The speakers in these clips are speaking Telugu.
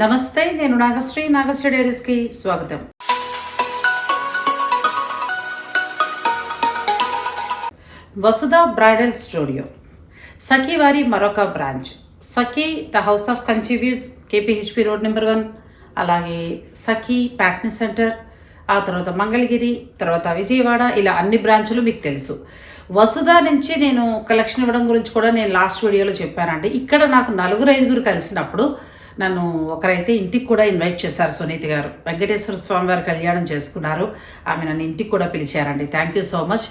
నమస్తే నేను నాగశ్రీ. నాగశ్రీ డైరీస్కి స్వాగతం. వసుధ బ్రైడల్ స్టూడియో. సఖీ వారి మరొక branch. Sakhi the house of Kanchi weaves KPHB road number one. అలాగే సఖీ ప్యాట్నీ సెంటర్. ఆ తర్వాత మంగళగిరి తర్వాత విజయవాడ ఇలా అన్ని బ్రాంచులు మీకు తెలుసు. వసుధ నుంచి నేను కలెక్షన్ ఇవ్వడం గురించి కూడా నేను లాస్ట్ వీడియోలో చెప్పానండి. ఇక్కడ నాకు నలుగురు ఐదుగురు కలిసినప్పుడు నన్ను ఒకరైతే ఇంటికి కూడా ఇన్వైట్ చేశారు సునీతి గారు. వెంకటేశ్వర స్వామి వారి కళ్యాణం చేసుకున్నారు. ఆమె నన్ను ఇంటికి కూడా పిలిచారండి. థ్యాంక్ యూ సో మచ్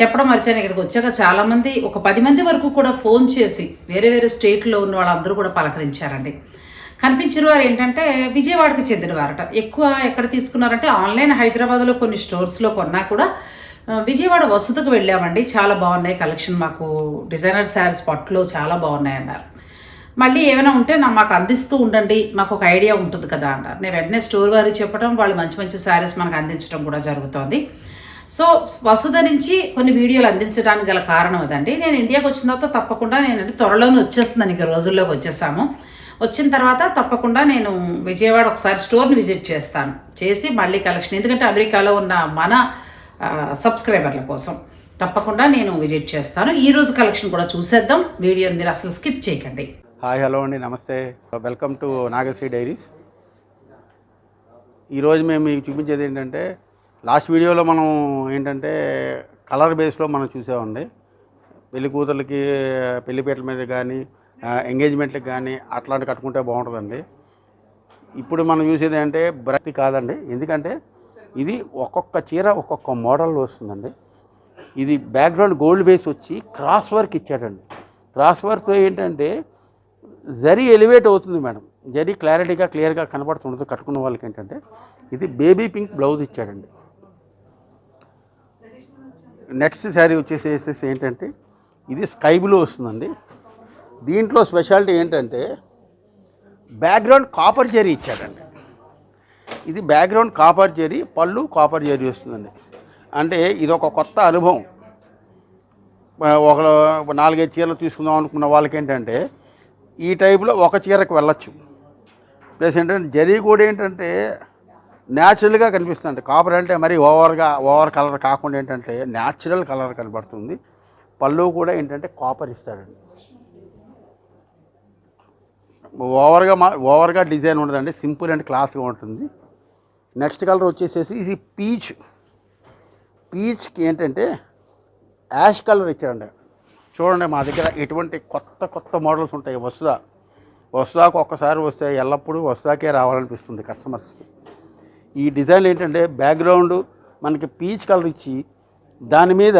చెప్పడం మర్చాను. ఇక్కడికి వచ్చాక చాలామంది ఒక పది మంది వరకు కూడా ఫోన్ చేసి వేరే వేరే స్టేట్లో ఉన్న వాళ్ళందరూ కూడా పలకరించారండి. కనిపించిన వారు ఏంటంటే విజయవాడకి చెందినవారట. ఎక్కువ ఎక్కడ తీసుకున్నారంటే ఆన్లైన్ హైదరాబాద్లో కొన్ని స్టోర్స్లో కొన్నా కూడా విజయవాడ వసతుకు వెళ్ళామండి. చాలా బాగున్నాయి. కలెక్షన్ మాకు డిజైనర్ శారీస్ పట్లు చాలా బాగున్నాయి అన్నారు మళ్ళీ ఏమైనా ఉంటే నా మాకు అందిస్తూ ఉండండి మాకు ఒక ఐడియా ఉంటుంది కదా అన్నారు. నేను వెంటనే స్టోర్ వారికి చెప్పడం వాళ్ళు మంచి మంచి శారీస్ మనకు అందించడం కూడా జరుగుతోంది. సో వసుధ నుంచి కొన్ని వీడియోలు అందించడానికి గల కారణం అదండి. నేను ఇండియాకి వచ్చిన తర్వాత తప్పకుండా నేను అంటే త్వరలోనే వచ్చేస్తుందని ఇంక రోజుల్లోకి వచ్చేసాము. వచ్చిన తర్వాత తప్పకుండా నేను విజయవాడ ఒకసారి స్టోర్ని విజిట్ చేస్తాను. చేసి మళ్ళీ కలెక్షన్ ఎందుకంటే అమెరికాలో ఉన్న మన సబ్స్క్రైబర్ల కోసం తప్పకుండా నేను విజిట్ చేస్తాను. ఈ రోజు కలెక్షన్ కూడా చూసేద్దాం. వీడియోని మీరు అసలు స్కిప్ చేయకండి. హాయ్ హలో అండి నమస్తే. వెల్కమ్ టు నాగశ్రీ డైరీస్ ఈరోజు మేము మీకు చూపించేది ఏంటంటే లాస్ట్ వీడియోలో మనం ఏంటంటే కలర్ బేస్లో మనం చూసామండి. పెళ్ళి కూతుర్లకి పెళ్ళిపేటల మీద కానీ ఎంగేజ్మెంట్లకు కానీ అట్లాంటి కట్టుకుంటే బాగుంటుందండి. ఇప్పుడు మనం చూసేది అంటే బ్రతి కాదండి. ఎందుకంటే ఇది ఒక్కొక్క చీర ఒక్కొక్క మోడల్లో వస్తుందండి. ఇది బ్యాక్గ్రౌండ్ గోల్డ్ బేస్ వచ్చి క్రాస్ వర్క్ ఇచ్చాడండి. క్రాస్ వర్క్తో ఏంటంటే జరీ ఎలివేట్ అవుతుంది మేడం. జరి క్లారిటీగా క్లియర్గా కనబడుతుండదు. కట్టుకున్న వాళ్ళకి ఏంటంటే ఇది బేబీ పింక్ బ్లౌజ్ ఇచ్చాడండి. నెక్స్ట్ శారీ వచ్చేసేసేసి ఏంటంటే ఇది స్కై బ్లూ వస్తుందండి. దీంట్లో స్పెషాలిటీ ఏంటంటే బ్యాక్గ్రౌండ్ కాపర్ జరీ ఇచ్చాడండి. ఇది బ్యాక్గ్రౌండ్ కాపర్ జరీ పళ్ళు కాపర్ జరీ వస్తుందండి. అంటే ఇది ఒక కొత్త అనుభవం. ఒక నాలుగైదు చీరలు తీసుకుందాం అనుకున్న వాళ్ళకి ఏంటంటే ఈ టైపులో ఒక చీరకు వెళ్ళొచ్చు. ప్లస్ ఏంటంటే జరీ కూడా ఏంటంటే న్యాచురల్గా కనిపిస్తుంది. కాపర్ అంటే మరి ఓవర్గా ఓవర్ కలర్ కాకుండా ఏంటంటే న్యాచురల్ కలర్ కనబడుతుంది. పళ్ళు కూడా ఏంటంటే కాపర్ ఇస్తాడండి ఓవర్గా మా ఓవర్గా డిజైన్ ఉండదండి. సింపుల్ అండ్ క్లాస్గా ఉంటుంది. నెక్స్ట్ కలర్ వచ్చేసేసి ఇది పీచ్. పీచ్కి ఏంటంటే యాష్ కలర్ ఇచ్చారండి చూడండి మా దగ్గర ఎటువంటి కొత్త కొత్త మోడల్స్ ఉంటాయి. వసుదా వసుదాకు ఒక్కసారి వస్తే ఎల్లప్పుడూ వసుదాకే రావాలనిపిస్తుంది కస్టమర్స్కి. ఈ డిజైన్ ఏంటంటే బ్యాక్గ్రౌండ్ మనకి పీచ్ కలర్ ఇచ్చి దాని మీద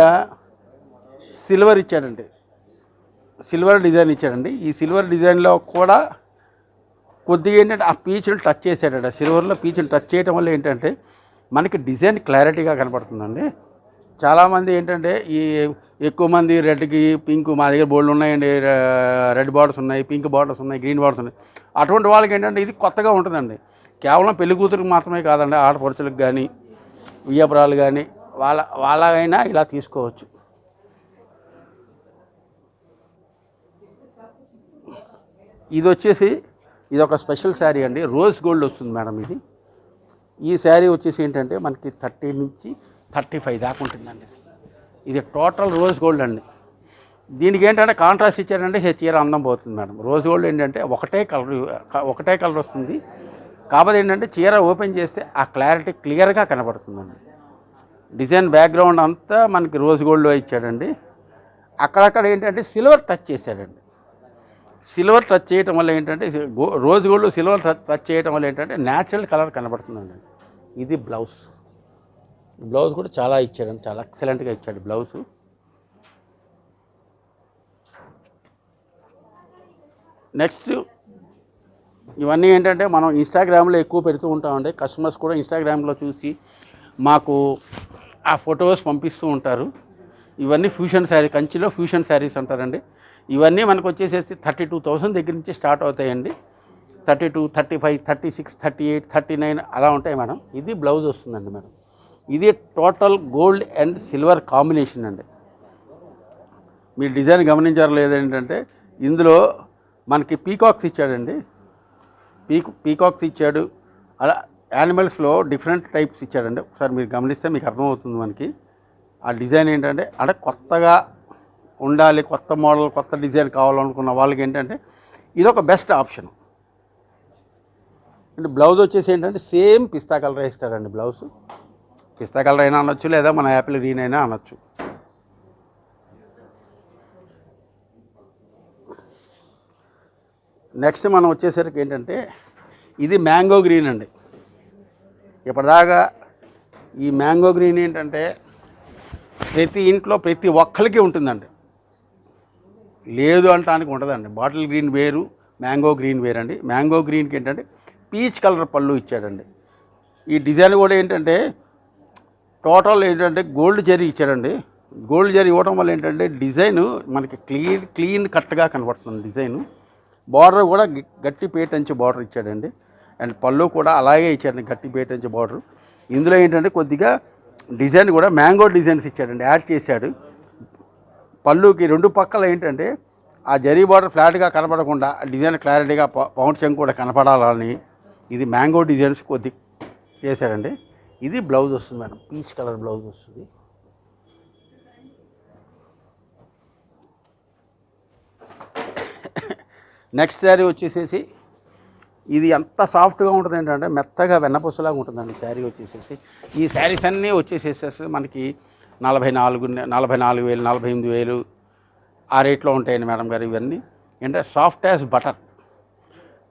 సిల్వర్ ఇచ్చాడండి. సిల్వర్ డిజైన్ ఇచ్చాడండి. ఈ సిల్వర్ డిజైన్లో కూడా కొద్దిగా ఏంటంటే ఆ పీచ్ని టచ్ చేసాడండి ఆ సిల్వర్లో పీచ్ని టచ్ చేయడం వల్ల ఏంటంటే మనకి డిజైన్ క్లారిటీగా కనపడుతుందండి. చాలామంది ఏంటంటే ఈ ఎక్కువ మంది రెడ్కి పింక్ మా దగ్గర బోర్డులు ఉన్నాయండి. రెడ్ బార్డర్స్ ఉన్నాయి పింక్ బార్డర్స్ ఉన్నాయి గ్రీన్ బార్డర్స్ ఉన్నాయి. అటువంటి వాళ్ళకి ఏంటంటే ఇది కొత్తగా ఉంటుందండి. కేవలం పెళ్ళి కూతురికి మాత్రమే కాదండి ఆడపడుచులకు కానీ వియ్యపురాలు కానీ వాళ్ళ వాళ్ళైనా ఇలా తీసుకోవచ్చు. ఇది వచ్చేసి ఇది ఒక స్పెషల్ శారీ అండి. రోజ్ గోల్డ్ వస్తుంది మేడం ఇది. ఈ శారీ వచ్చేసి ఏంటంటే మనకి థర్టీ నుంచి థర్టీ ఫైవ్ దాకా ఉంటుందండి. ఇది టోటల్ రోజ్ గోల్డ్ అండి. దీనికి ఏంటంటే కాంట్రాస్ట్ ఇచ్చారంటే చీర అందం పోతుంది మేడం. రోజ్ గోల్డ్ ఏంటంటే ఒకటే కలర్ ఒకటే కలర్ వస్తుంది. కాకపోతే ఏంటంటే చీర ఓపెన్ చేస్తే ఆ క్లారిటీ క్లియర్గా కనబడుతుందండి. డిజైన్ బ్యాక్గ్రౌండ్ అంతా మనకి రోజ్ గోల్డ్లో ఇచ్చాడండి. అక్కడక్కడ ఏంటంటే సిల్వర్ టచ్ చేశాడండి. సిల్వర్ టచ్ చేయటం వల్ల ఏంటంటే rose gold silver touch touch చేయటం వల్ల ఏంటంటే న్యాచురల్ కలర్ కనబడుతుందండి. ఇది బ్లౌజ్. బ్లౌజ్ కూడా చాలా ఇచ్చాడు చాలా ఎక్సలెంట్గా ఇచ్చాడు బ్లౌజ్. నెక్స్ట్ ఇవన్నీ ఏంటంటే మనం ఇన్స్టాగ్రామ్లో ఎక్కువ పెడుతూ ఉంటామండి. కస్టమర్స్ కూడా ఇన్స్టాగ్రామ్లో చూసి మాకు ఆ ఫొటోస్ పంపిస్తూ ఉంటారు. ఇవన్నీ ఫ్యూషన్ శారీ కంచిలో ఫ్యూషన్ శారీస్ అంటారండి. ఇవన్నీ మనకు వచ్చేసేసి థర్టీ టూ థౌసండ్ దగ్గర నుంచి స్టార్ట్ అవుతాయండి. Thirty two thirty five thirty six thirty eight thirty nine అలా ఉంటాయి మేడం. ఇది బ్లౌజ్ వస్తుందండి మేడం. ఇది total gold and silver combination అండి. మీరు డిజైన్ గమనించారు లేదేంటంటే ఇందులో మనకి పీకాక్స్ ఇచ్చాడండి. పీక్ పీకాక్స్ ఇచ్చాడు. అలా యానిమల్స్లో డిఫరెంట్ టైప్స్ ఇచ్చాడండి. ఒకసారి మీరు గమనిస్తే మీకు అర్థమవుతుంది మనకి. ఆ డిజైన్ ఏంటంటే అంటే కొత్తగా ఉండాలి కొత్త మోడల్ కొత్త డిజైన్ కావాలనుకున్న వాళ్ళకి ఏంటంటే ఇది ఒక బెస్ట్ ఆప్షన్. అంటే బ్లౌజ్ వచ్చేసి ఏంటంటే సేమ్ పిస్తా కలర్ వేస్తాడండి బ్లౌజ్. పిస్తా కలర్ అయినా అనొచ్చు లేదా మన యాపిల్ గ్రీన్ అయినా అనొచ్చు. నెక్స్ట్ మనం వచ్చేసరికి ఏంటంటే ఇది మ్యాంగో గ్రీన్ అండి. ఇప్పటిదాకా ఈ మ్యాంగో గ్రీన్ ఏంటంటే ప్రతి ఇంట్లో ప్రతి ఒక్కరికి ఉంటుందండి. లేదు అంటానికి ఉండదండి. బాటిల్ గ్రీన్ వేరు మ్యాంగో గ్రీన్ వేరండి. మ్యాంగో గ్రీన్కి ఏంటంటే పీచ్ కలర్ పళ్ళు ఇచ్చాడండి. ఈ డిజైన్ కూడా ఏంటంటే టోటల్ ఏంటంటే గోల్డ్ జరీ ఇచ్చాడండి. గోల్డ్ జరీ ఇవ్వడం వల్ల ఏంటంటే డిజైన్ మనకి క్లీన్ క్లీన్ కట్గా కనబడుతుంది డిజైన్. బార్డర్ కూడా గట్టి గట్టి పేటంచి బార్డర్ ఇచ్చాడండి. అండ్ పళ్ళు కూడా అలాగే ఇచ్చాడండి గట్టి పేటంచి బార్డర్. ఇందులో ఏంటంటే కొద్దిగా డిజైన్ కూడా మ్యాంగో డిజైన్స్ ఇచ్చాడండి యాడ్ చేశాడు. పళ్ళుకి రెండు పక్కల ఏంటంటే ఆ జరీ బార్డర్ ఫ్లాట్గా కనపడకుండా ఆ డిజైన్ క్లారిటీగా పౌండ్ చెంగు కూడా కనపడాలని ఇది మ్యాంగో డిజైన్స్ కొద్ది చేశాడండి. ఇది బ్లౌజ్ వస్తుంది మేడం పీచ్ కలర్ బ్లౌజ్ వస్తుంది. నెక్స్ట్ శారీ వచ్చేసేసి ఇది ఎంత సాఫ్ట్గా ఉంటుంది ఏంటంటే మెత్తగా వెన్నపూసలాగా ఉంటుందండి శారీ వచ్చేసేసి. ఈ శారీస్ అన్నీ వచ్చేసేసేసి మనకి నలభై నాలుగు నలభై నాలుగు వేలు నలభై ఎనిమిది వేలు ఆ రేట్లో ఉంటాయండి మేడం గారు ఇవన్నీ. ఏంటంటే సాఫ్ట్ యాజ్ బటర్.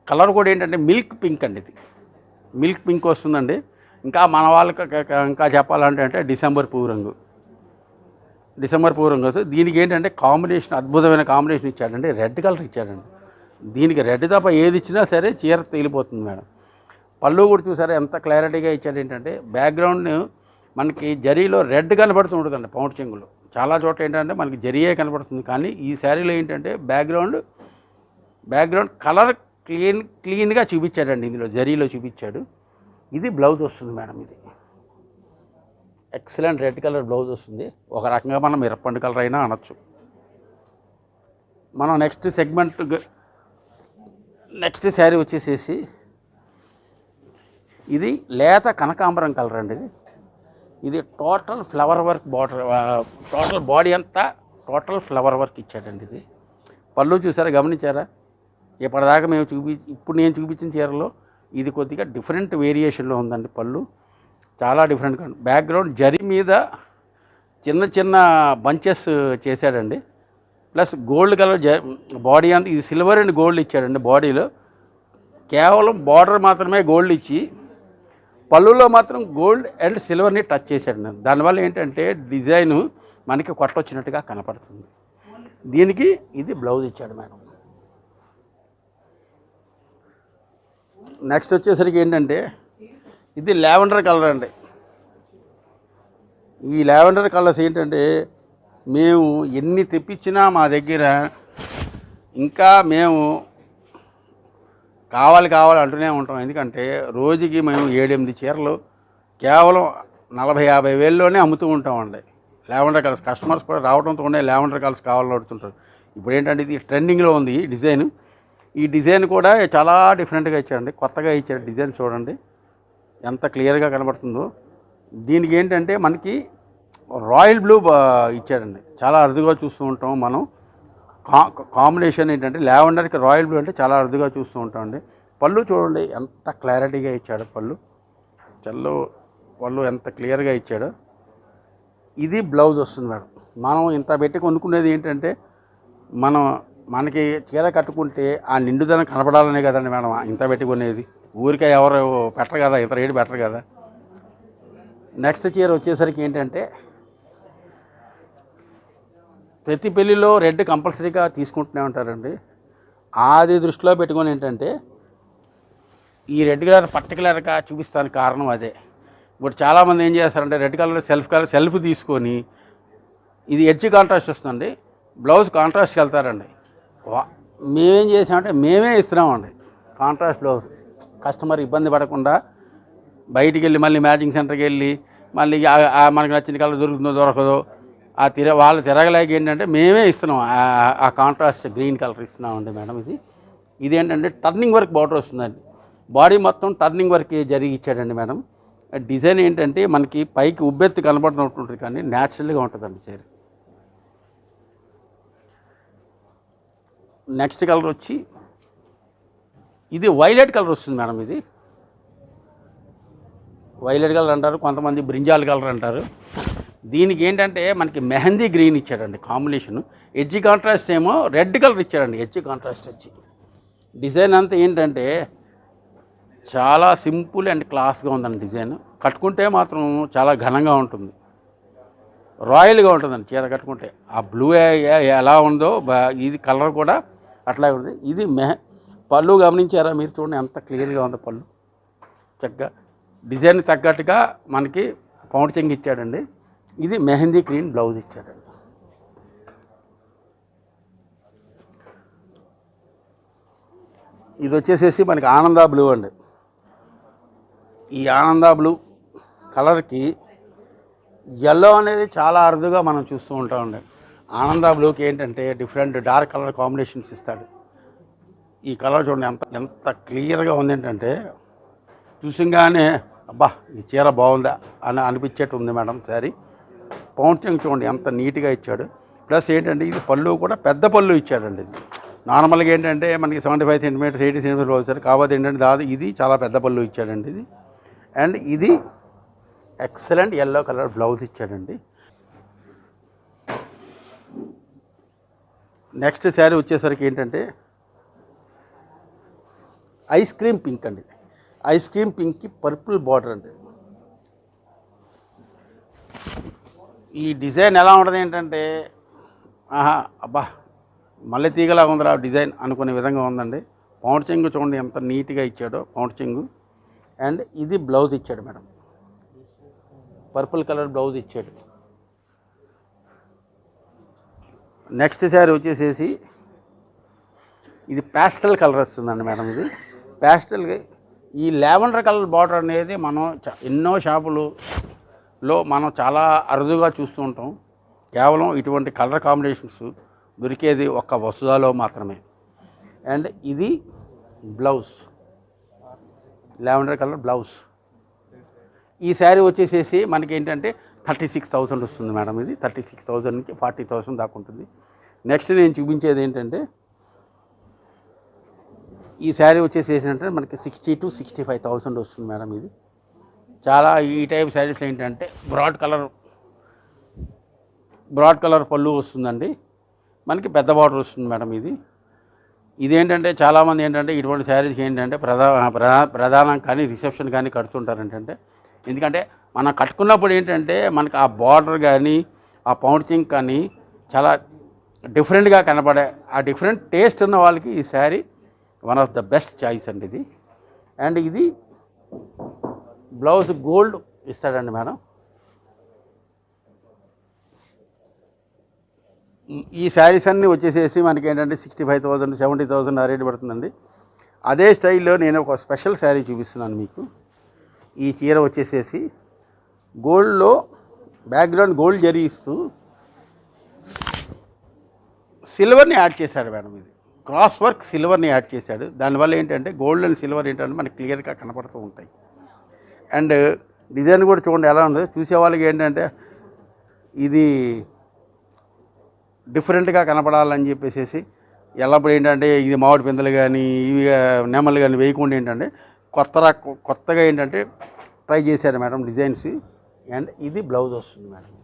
కలర్ కూడా ఏంటంటే మిల్క్ పింక్ అండి ఇది. మిల్క్ పింక్ వస్తుందండి. ఇంకా మన వాళ్ళకి ఇంకా చెప్పాలంటే అంటే డిసెంబర్ పువ్వు రంగు డిసెంబర్ పువ్వు రంగు వస్తుంది దీనికి ఏంటంటే కాంబినేషన్ అద్భుతమైన కాంబినేషన్ ఇచ్చాడండి. రెడ్ కలర్ ఇచ్చాడండి. దీనికి రెడ్ తప్ప ఏది ఇచ్చినా సరే చీర తేలిపోతుంది మేడం. పళ్ళు కూడా చూసారా ఎంత క్లారిటీగా ఇచ్చాడు ఏంటంటే బ్యాక్గ్రౌండ్ మనకి జరీలో రెడ్ కనబడుతుంటుందండి పౌండ్ చెంగులో. చాలా చోట్ల ఏంటంటే మనకి జరీయే కనబడుతుంది కానీ ఈ శారీలో ఏంటంటే బ్యాక్గ్రౌండ్ బ్యాక్గ్రౌండ్ కలర్ క్లీన్ క్లీన్గా చూపించాడండి. ఇందులో జరీలో చూపించాడు. ఇది బ్లౌజ్ వస్తుంది మేడం ఇది. ఎక్సలెంట్ రెడ్ కలర్ బ్లౌజ్ వస్తుంది. ఒక రకంగా మనం మిరపండు కలర్ అయినా అనొచ్చు. మనం నెక్స్ట్ సెగ్మెంట్ నెక్స్ట్ శారీ వచ్చేసేసి ఇది లేత కనకాంబరం కలర్ అండి ఇది. ఇది total flower work border total body అంతా టోటల్ ఫ్లవర్ వర్క్ ఇచ్చాడండి ఇది. పళ్ళు చూసారా గమనించారా? ఇప్పటిదాకా మేము చూపి ఇప్పుడు నేను చూపించిన చీరలో ఇది కొద్దిగా డిఫరెంట్ వేరియేషన్లో ఉందండి పళ్ళు. చాలా డిఫరెంట్గా బ్యాక్గ్రౌండ్ జరి మీద చిన్న చిన్న బంచెస్ చేశాడండి. ప్లస్ గోల్డ్ కలర్ జ బాడీ అంతా ఇది సిల్వర్ అండ్ గోల్డ్ ఇచ్చాడండి బాడీలో. కేవలం బార్డర్ మాత్రమే గోల్డ్ ఇచ్చి పళ్ళులో మాత్రం గోల్డ్ అండ్ సిల్వర్ని టచ్ చేశాడు దానివల్ల ఏంటంటే డిజైన్ మనకి కొట్టొచ్చినట్టుగా కనపడుతుంది. దీనికి ఇది బ్లౌజ్ ఇచ్చాడు మేడం. నెక్స్ట్ వచ్చేసరికి ఏంటంటే ఇది లావెండర్ కలర్ అండి. ఈ లావెండర్ కలర్స్ ఏంటంటే మేము ఎన్ని తెప్పించినా మా దగ్గర ఇంకా మేము కావాలి కావాలి అంటూనే ఉంటాం. ఎందుకంటే రోజుకి మేము ఏడెనిమిది చీరలు కేవలం నలభై యాభై వేల్లోనే అమ్ముతూ ఉంటామండి. లావెండర్ కలర్స్ కస్టమర్స్ కూడా రావడంతో ఉండే లావెండర్ కలర్స్ కావాలని అడుగుతుంటారు. ఇప్పుడు ఏంటంటే ఇది ట్రెండింగ్లో ఉంది ఈ డిజైన్. ఈ డిజైన్ కూడా చాలా డిఫరెంట్గా ఇచ్చాడండి. కొత్తగా ఇచ్చాడు డిజైన్ చూడండి. ఎంత క్లియర్గా కనబడుతుందో. దీనికి ఏంటంటే మనకి రాయల్ బ్లూ ఇచ్చాడండి. చాలా అరుదుగా చూస్తూ ఉంటాం మనం. కా కాంబినేషన్ ఏంటంటే లావెండర్కి రాయల్ బ్లూ అంటే చాలా అరుదుగా చూస్తూ ఉంటామండి పళ్ళు చూడండి ఎంత క్లారిటీగా ఇచ్చాడు పళ్ళు. చల్లు పళ్ళు ఎంత క్లియర్గా ఇచ్చాడు. ఇది బ్లౌజ్ వస్తుంది మేడం. మనం ఇంత పెట్టి కొనుక్కునేది ఏంటంటే మనం మనకి చీర కట్టుకుంటే ఆ నిండుదనం కనపడాలనే కదండి మేడం ఇంత పెట్టి కొనేది. ఊరికే ఎవరు పెట్టరు కదా ఇంత రేటు పెట్టరు కదా. నెక్స్ట్ చీర వచ్చేసరికి ఏంటంటే ప్రతి పెళ్ళిలో రెడ్ కంపల్సరీగా తీసుకుంటూనే ఉంటారండి. అది దృష్టిలో పెట్టుకొని ఏంటంటే ఈ రెడ్ కలర్ పర్టికులర్గా చూపిస్తానికి కారణం అదే. ఇప్పుడు చాలామంది ఏం చేస్తారంటే red colour self colour self తీసుకొని ఇది ఎడ్జ్ కాంట్రాస్ట్ వస్తుందండి. బ్లౌజ్ కాంట్రాస్ట్కి వెళ్తారండి. మేమేం చేసామంటే మేమే ఇస్తున్నామండి. కాంట్రాస్ట్లో కస్టమర్ ఇబ్బంది పడకుండా బయటికి వెళ్ళి మళ్ళీ మ్యాచింగ్ సెంటర్కి వెళ్ళి మళ్ళీ మనకు నచ్చిన కలర్ దొరుకుతుందో దొరకదో ఆ తిర వాళ్ళు తిరగలేక ఏంటంటే మేమే ఇస్తున్నాం. ఆ- కాంట్రాస్ట్ గ్రీన్ కలర్ ఇస్తున్నామండి మేడం ఇది. ఇది ఏంటంటే టర్నింగ్ వర్క్ బార్డర్ వస్తుందండి. బాడీ మొత్తం టర్నింగ్ వర్క్ జరిగి ఇచ్చాడండి మేడం. డిజైన్ ఏంటంటే మనకి పైకి ఉబ్బెత్తి కనబడినట్టు కానీ న్యాచురల్గా ఉంటుందండి సారీ నెక్స్ట్ కలర్ వచ్చి ఇది వైలెట్ కలర్ వస్తుంది మేడం ఇది. వైలెట్ కలర్ అంటారు కొంతమంది బ్రింజాల్ కలర్ అంటారు. దీనికి ఏంటంటే మనకి మెహందీ గ్రీన్ ఇచ్చాడండి కాంబినేషన్. ఎడ్జ్ కాంట్రాస్ట్ ఏమో రెడ్ కలర్ ఇచ్చాడండి ఎడ్జ్ కాంట్రాస్ట్ వచ్చి. డిజైన్ అంతా ఏంటంటే చాలా సింపుల్ అండ్ క్లాస్గా ఉందండి డిజైన్. కట్టుకుంటే మాత్రం చాలా ఘనంగా ఉంటుంది. రాయల్గా ఉంటుందండి చీర కట్టుకుంటే. ఆ బ్లూ ఎలా ఉందో ఇది కలర్ కూడా అట్లాగే ఉంది. ఇది మెహ పళ్ళు గమనించారా మీరు చూడండి ఎంత క్లియర్గా ఉందో పళ్ళు. చక్కగా. డిజైన్ తగ్గట్టుగా మనకి పౌండ్ చెంగ్ ఇచ్చాడండి. ఇది మెహందీ గ్రీన్ బ్లౌజ్ ఇచ్చాడండి. ఇది వచ్చేసేసి మనకి ఆనంద బ్లూ అండి. ఈ ఆనంద బ్లూ కలర్కి ఎల్లో అనేది చాలా అరుదుగా మనం చూస్తూ ఉంటామండి. ఆనంద బ్లూకి ఏంటంటే డిఫరెంట్ డార్క్ కలర్ కాంబినేషన్స్ ఇస్తాడు. ఈ కలర్ చూడండి ఎంత ఎంత క్లియర్గా ఉంది ఏంటంటే చూసింగానే అబ్బా ఈ చీర బాగుందా అని అనిపించేట్టు ఉంది మేడం సారీ పౌంచింగ్ చూడండి ఎంత నీట్గా ఇచ్చాడు. ప్లస్ ఏంటంటే ఇది పళ్ళు కూడా పెద్ద పళ్ళు ఇచ్చాడండి. ఇది నార్మల్గా ఏంటంటే మనకి seventy five centimetres eighty centimetres వచ్చారు కాబట్టి ఏంటంటే దాదాపు ఇది చాలా పెద్ద పళ్ళు ఇచ్చాడండి ఇది. అండ్ ఇది ఎక్సలెంట్ ఎల్లో కలర్ బ్లౌజ్ ఇచ్చాడండి. నెక్స్ట్ శారీ వచ్చేసరికి ఏంటంటే ఐస్ క్రీమ్ పింక్ అండి ఐస్ క్రీమ్ పింక్కి పర్పుల్ బార్డర్ అండి ఈ డిజైన్ ఎలా ఉంటుంది ఏంటంటే ఆహా అబ్బా మల్లె తీగలా ఉందిరా డిజైన్ అనుకునే విధంగా ఉందండి. పౌండ్ చెంగు చూడండి ఎంత నీట్గా ఇచ్చాడో పౌండ్ చెంగు. అండ్ ఇది బ్లౌజ్ ఇచ్చాడు మేడం. పర్పుల్ కలర్ బ్లౌజ్ ఇచ్చాడు. నెక్స్ట్ శారీ వచ్చేసేసి ఇది ప్యాస్టల్ కలర్ వస్తుందండి మేడం ఇది. ప్యాస్టల్ ఈ లావెండర్ కలర్ బార్డర్ అనేది మనం ఎన్నో షాపులలో మనం చాలా అరుదుగా చూస్తూ ఉంటాం. కేవలం ఇటువంటి కలర్ కాంబినేషన్స్ దొరికేది ఒక్క వసుదాలో మాత్రమే. అండ్ ఇది బ్లౌజ్ లావెండర్ కలర్ బ్లౌజ్ ఈ శారీ వచ్చేసేసి మనకి ఏంటంటే థర్టీ సిక్స్ థౌసండ్ వస్తుంది మేడం ఇది. థర్టీ సిక్స్ థౌసండ్ నుంచి ఫార్టీ థౌసండ్ దాకా ఉంటుంది. నెక్స్ట్ నేను చూపించేది ఏంటంటే ఈ శారీ వచ్చేసి అంటే మనకి sixty two sixty five thousand వస్తుంది మేడం ఇది. చాలా ఈ టైప్ శారీస్ ఏంటంటే బ్రాడ్ కలర్ బ్రాడ్ కలర్ పళ్ళు వస్తుందండి. మనకి పెద్ద బార్డర్ వస్తుంది మేడం ఇది. ఇదేంటంటే చాలామంది ఏంటంటే ఇటువంటి శారీస్ ఏంటంటే ప్రధా ప్రధానం కానీ రిసెప్షన్ కానీ కడుతుంటారు ఏంటంటే ఎందుకంటే మనం కట్టుకున్నప్పుడు ఏంటంటే మనకు ఆ బార్డర్ కానీ ఆ పౌండ్చింగ్ కానీ చాలా డిఫరెంట్గా కనపడే ఆ డిఫరెంట్ టేస్ట్ ఉన్న వాళ్ళకి ఈ sari one of the best choice అండి ఇది. అండ్ ఇది బ్లౌజ్ గోల్డ్ ఇస్తాడండి మేడం. ఈ- ఈ శారీస్ అన్నీ వచ్చేసేసి మనకి ఏంటంటే sixty five thousand seventy thousand ఆ రేటు పడుతుందండి. అదే స్టైల్లో నేను ఒక స్పెషల్ శారీ చూపిస్తున్నాను మీకు. ఈ చీర వచ్చేసేసి గోల్డ్లో బ్యాక్గ్రౌండ్ గోల్డ్ జరిగిస్తూ సిల్వర్ని యాడ్ చేశాడు మేడం ఇది. క్రాస్ వర్క్ సిల్వర్ని యాడ్ చేశాడు. దానివల్ల ఏంటంటే గోల్డ్ అండ్ సిల్వర్ ఏంటంటే మనకి క్లియర్గా కనపడుతూ ఉంటాయి. అండ్ డిజైన్ కూడా చూడండి ఎలా ఉందో. చూసే వాళ్ళకి ఏంటంటే ఇది డిఫరెంట్గా కనపడాలని చెప్పేసి ఎల్లప్పుడు ఏంటంటే ఇది మామిడి పిందలు కానీ ఇవి నెమలు కానీ వేయకుండా ఏంటంటే కొత్త రక- కొత్తగా ఏంటంటే ట్రై చేశారు మేడం డిజైన్స్. అండ్ ఇది బ్లౌజ్ వస్తుంది మేడం.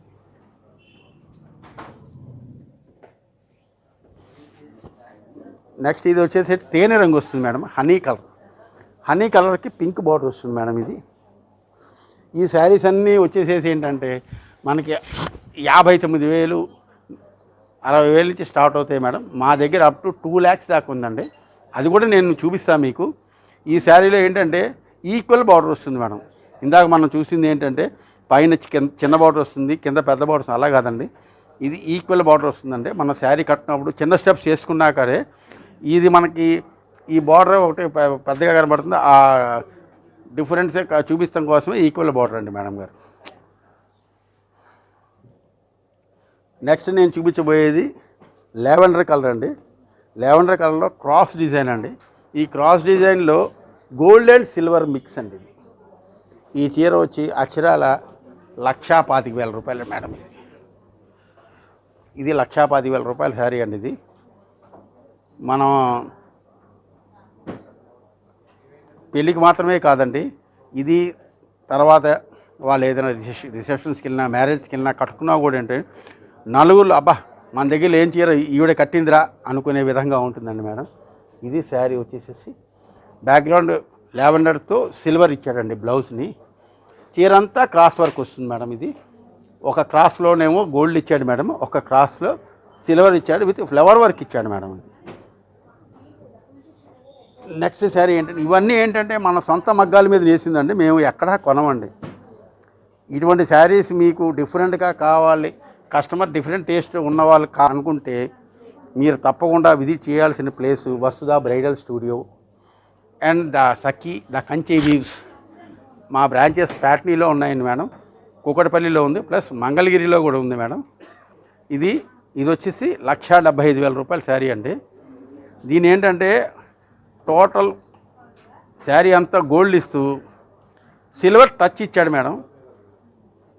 నెక్స్ట్ ఇది వచ్చేసి తేనె రంగు వస్తుంది మేడం హనీ కలర్. హనీ కలర్కి పింక్ బార్డర్ వస్తుంది మేడం ఇది. ఈ శారీస్ అన్నీ వచ్చేసేసి ఏంటంటే మనకి యాభై తొమ్మిది వేలు అరవై వేలు నుంచి స్టార్ట్ అవుతాయి మేడం. మా దగ్గర అప్ టు టూ ల్యాక్స్ దాకా ఉందండి. అది కూడా నేను చూపిస్తాను మీకు. ఈ శారీలో ఏంటంటే ఈక్వల్ బార్డర్ వస్తుంది మేడం. ఇందాక మనం చూసింది ఏంటంటే పైన కింద చిన్న బార్డర్ వస్తుంది కింద పెద్ద బార్డర్ వస్తుంది. అలా కాదండి. ఇది ఈక్వల్ బార్డర్ వస్తుందండి మన శారీ కట్టినప్పుడు చిన్న స్టెప్స్ చేసుకున్నాకనే ఇది మనకి ఈ బార్డర్ ఒకటి పెద్దగా కనబడుతుంది. ఆ డిఫరెన్సే చూపిస్తాం కోసమే ఈక్వల్ బార్డర్ అండి మేడం గారు. నెక్స్ట్ నేను చూపించబోయేది లెవెండర్ కలర్ అండి. లెవెండర్ కలర్లో క్రాస్ డిజైన్ అండి. ఈ క్రాస్ డిజైన్లో గోల్డ్ అండ్ సిల్వర్ మిక్స్ అండి ఇది. ఈ చీర వచ్చి అక్షరాల లక్షా పాతిక వేల రూపాయలు మేడం ఇది. ఇది లక్షా పాతిక వేల రూపాయల శారీ అండి ఇది. మనం పెళ్ళికి మాత్రమే కాదండి ఇది తర్వాత వాళ్ళు ఏదైనా రిసెప్షన్ రిసెప్షన్స్కి వెళ్ళినా మ్యారేజ్కి వెళ్ళినా కట్టుకున్నా కూడా ఏంటంటే నలుగురు అబ్బా మన దగ్గర ఏం చీర ఈవిడ కట్టిందిరా అనుకునే విధంగా ఉంటుందండి మేడం. ఇది శారీ వచ్చేసేసి బ్యాక్గ్రౌండ్ లావెండర్తో సిల్వర్ ఇచ్చాడండి బ్లౌజ్ని. చీర అంతా క్రాస్ వర్క్ వస్తుంది మేడం ఇది. ఒక క్రాస్లోనేమో గోల్డ్ ఇచ్చాడు మేడం ఒక క్రాస్లో సిల్వర్ ఇచ్చాడు విత్ ఫ్లవర్ వర్క్ ఇచ్చాడు మేడం ఇది. నెక్స్ట్ శారీ ఏంటంటే ఇవన్నీ ఏంటంటే మన సొంత మగ్గాల మీద వేసిందండి మేము ఎక్కడా కొనమండి. ఇటువంటి శారీస్ మీకు డిఫరెంట్గా కావాలి కస్టమర్ డిఫరెంట్ టేస్ట్ ఉన్నవాళ్ళు కా అనుకుంటే మీరు తప్పకుండా విజిట్ చేయాల్సిన place Vasudha bridal studio and the Sakhi the Kanchi weaves. మా బ్రాంచెస్ ప్యాట్నీలో ఉన్నాయండి మేడం కూకటపల్లిలో ఉంది ప్లస్ మంగళగిరిలో కూడా ఉంది మేడం. ఇది ఇది వచ్చేసి లక్ష డెబ్బై ఐదు వేల రూపాయల శారీ అండి. దీని ఏంటంటే టోటల్ శారీ అంతా గోల్డ్ ఇస్తూ సిల్వర్ టచ్ ఇచ్చాడు మేడం.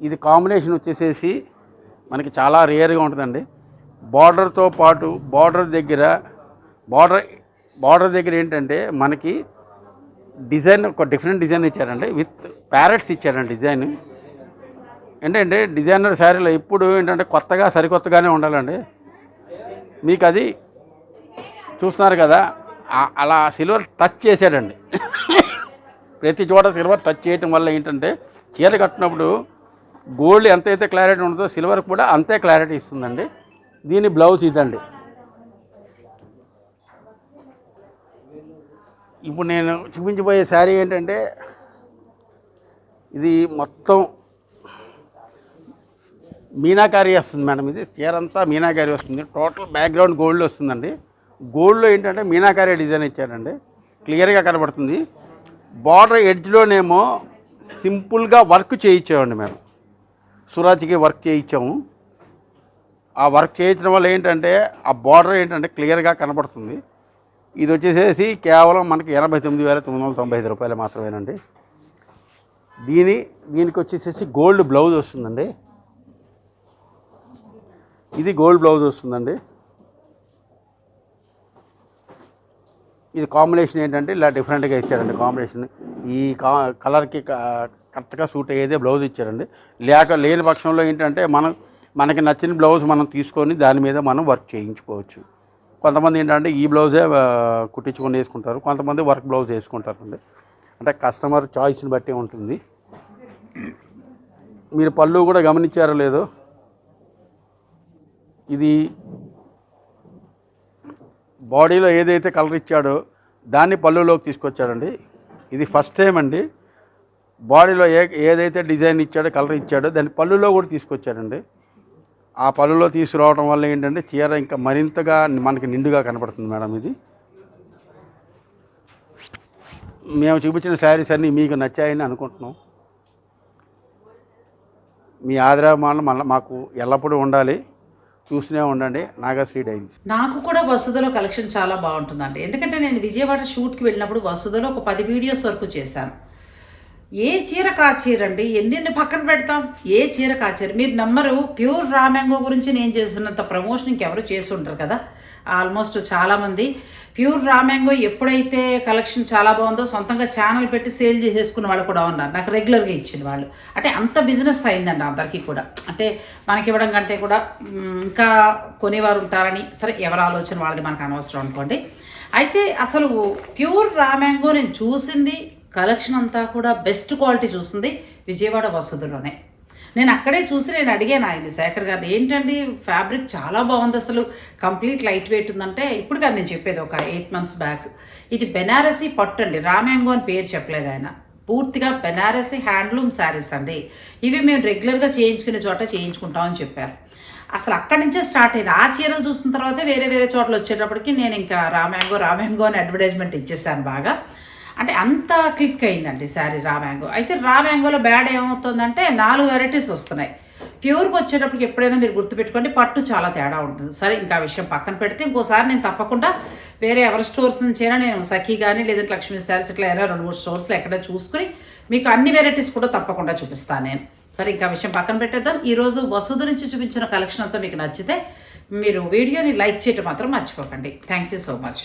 ఇది కాంబినేషన్ వచ్చేసేసి మనకి చాలా రేర్గా ఉంటుందండి. బార్డర్తో పాటు బార్డర్ దగ్గర బార్డర్ బార్డర్ దగ్గర ఏంటంటే మనకి డిజైన్ ఒక డిఫరెంట్ డిజైన్ ఇచ్చారండి. విత్ ప్యారెట్స్ ఇచ్చారండి డిజైన్. ఏంటంటే డిజైనర్ శారీలో ఎప్పుడు ఏంటంటే కొత్తగా సరికొత్తగానే ఉండాలండి. మీకు అది చూస్తున్నారు కదా అలా సిల్వర్ టచ్ చేశాడండి. ప్రతి చోట సిల్వర్ టచ్ చేయటం వల్ల ఏంటంటే చీర కట్టినప్పుడు గోల్డ్ ఎంతైతే క్లారిటీ ఉంటుందో సిల్వర్ కూడా అంతే క్లారిటీ ఇస్తుందండి. దీని బ్లౌజ్ ఇదండి. ఇప్పుడు నేను చూపించబోయే శారీ ఏంటంటే ఇది మొత్తం మీనాకారి వస్తుంది మేడం ఇది. చీర అంతా మీనాకారి వస్తుంది. టోటల్ బ్యాక్గ్రౌండ్ గోల్డ్ వస్తుందండి. గోల్డ్లో ఏంటంటే మీనాకారి డిజైన్ ఇచ్చారండి. క్లియర్గా కనబడుతుంది. బార్డర్ ఎడ్జ్లోనేమో సింపుల్గా వర్క్ చేయించామండి మేడం. సురాజ్కి వర్క్ చేయించాము. ఆ వర్క్ చేయించడం వల్ల ఏంటంటే ఆ బార్డర్ ఏంటంటే క్లియర్గా కనబడుతుంది ఇది వచ్చేసేసి కేవలం మనకి ఎనభై తొమ్మిది వేల తొమ్మిది వందల తొంభై ఐదు రూపాయలు మాత్రమేనండి. దీని దీనికి వచ్చేసేసి గోల్డ్ బ్లౌజ్ వస్తుందండి. ఇది గోల్డ్ బ్లౌజ్ వస్తుందండి. ఇది కాంబినేషన్ ఏంటంటే ఇలా డిఫరెంట్గా ఇచ్చారండి కాంబినేషన్. ఈ కా కలర్కి కరెక్ట్గా సూట్ అయ్యేదే బ్లౌజ్ ఇచ్చారండి. లేక లేని పక్షంలో ఏంటంటే మనం మనకి నచ్చిన బ్లౌజ్ మనం తీసుకొని దాని మీద మనం వర్క్ చేయించుకోవచ్చు. కొంతమంది ఏంటంటే ఈ బ్లౌజే కుట్టించుకొని వేసుకుంటారు. కొంతమంది వర్క్ బ్లౌజ్ వేసుకుంటారండి. అంటే కస్టమర్ చాయిస్ని బట్టి ఉంటుంది. మీరు పళ్ళు కూడా గమనించారో లేదో? ఇది బాడీలో ఏదైతే కలర్ ఇచ్చాడో దాన్ని పళ్ళులోకి తీసుకొచ్చాడండి. ఇది ఫస్ట్ టైం అండి. బాడీలో ఏ ఏదైతే డిజైన్ ఇచ్చాడో కలర్ ఇచ్చాడో దాన్ని పళ్ళులో కూడా తీసుకొచ్చాడండి. ఆ పళ్ళులో తీసుకురావడం వల్ల ఏంటంటే చీర ఇంకా మరింతగా మనకి నిండుగా కనపడుతుంది మేడం ఇది. మేము చూపించిన శారీస్ అన్నీ మీకు నచ్చాయని అనుకుంటున్నాం. మీ ఆదరాభిమానం మళ్ళీ మాకు ఎల్లప్పుడూ ఉండాలి. చూస్తూనే ఉండండి. నాగశ్రీ డైరీస్ నాకు కూడా వసుదలో కలెక్షన్ చాలా బాగుంటుందండి. ఎందుకంటే నేను విజయవాడ షూట్కి వెళ్ళినప్పుడు వసుదలో ఒక పది వీడియోస్ వరకు చేశాను. ఏ చీర కా చీర అండి పక్కన పెడతాం? ఏ చీర కాచీర మీరు నమ్మరు ప్యూర్ రా మ్యాంగో గురించి నేను చేసినంత ప్రమోషన్ ఇంకెవరు చేసి ఉంటారు కదా. ఆల్మోస్ట్ చాలామంది. ప్యూర్ రా మ్యాంగో ఎప్పుడైతే కలెక్షన్ చాలా బాగుందో సొంతంగా ఛానల్ పెట్టి సేల్ చేసేసుకున్న వాళ్ళు కూడా ఉన్నారు. నాకు రెగ్యులర్గా ఇచ్చిన వాళ్ళు. అంటే అంత బిజినెస్ అయిందండి అందరికీ కూడా. అంటే మనకి ఇవ్వడం కంటే కూడా ఇంకా కొనేవారు ఉంటారని సరే ఎవరి ఆలోచన వాళ్ళది మనకు అనవసరం అనుకోండి. అయితే అసలు ప్యూర్ రా మ్యాంగో నేను చూసింది కలెక్షన్ అంతా కూడా బెస్ట్ క్వాలిటీ చూసింది విజయవాడ వసతులోనే నేను అక్కడే చూసి నేను అడిగాను ఆయన శేఖర్ గారిని ఏంటండి ఫ్యాబ్రిక్ చాలా బాగుంది అసలు కంప్లీట్ లైట్ వెయిట్ ఉందంటే ఇప్పుడు కాదు నేను చెప్పేది ఒక ఎయిట్ మంత్స్ బ్యాక్. ఇది బెనారసీ పట్టు అండి రామ్యాంగో అని పేరు చెప్పలేదు ఆయన. పూర్తిగా బెనారసీ హ్యాండ్లూమ్ శారీస్ అండి. ఇవి మేము రెగ్యులర్గా చేయించుకునే చోట చేయించుకుంటామని చెప్పారు. అసలు అక్కడి నుంచే స్టార్ట్ అయింది. ఆ చీరలు చూసిన తర్వాతే వేరే వేరే చోట్ల వచ్చేటప్పటికి నేను ఇంకా రామ్యాంగో రామ్యాంగో అని అడ్వర్టైజ్మెంట్ ఇచ్చేసాను బాగా. అంటే అంత క్లిక్ అయిందండి శారీ రా మ్యాంగో. అయితే రా మ్యాంగోలో బ్యాడ్ ఏమవుతుందంటే నాలుగు వెరైటీస్ వస్తున్నాయి. ప్యూర్కి వచ్చేటప్పటికి ఎప్పుడైనా మీరు గుర్తుపెట్టుకోండి పట్టు చాలా తేడా ఉంటుంది. సరే ఇంకా విషయం పక్కన పెడితే ఇంకోసారి నేను తప్పకుండా వేరే ఎవరి స్టోర్స్ నుంచి అయినా నేను సఖీ కానీ లేదంటే లక్ష్మీ శారీస్ ఇట్లా ఏదైనా రెండు మూడు స్టోర్స్లో ఎక్కడ చూసుకుని మీకు అన్ని వెరైటీస్ కూడా తప్పకుండా చూపిస్తాను నేను. సరే ఇంకా విషయం పక్కన పెట్టేద్దాం. ఈరోజు వసుధ నుంచి చూపించిన కలెక్షన్ అంతా మీకు నచ్చితే మీరు వీడియోని లైక్ చేయటం మాత్రం మర్చిపోకండి. Thank you so much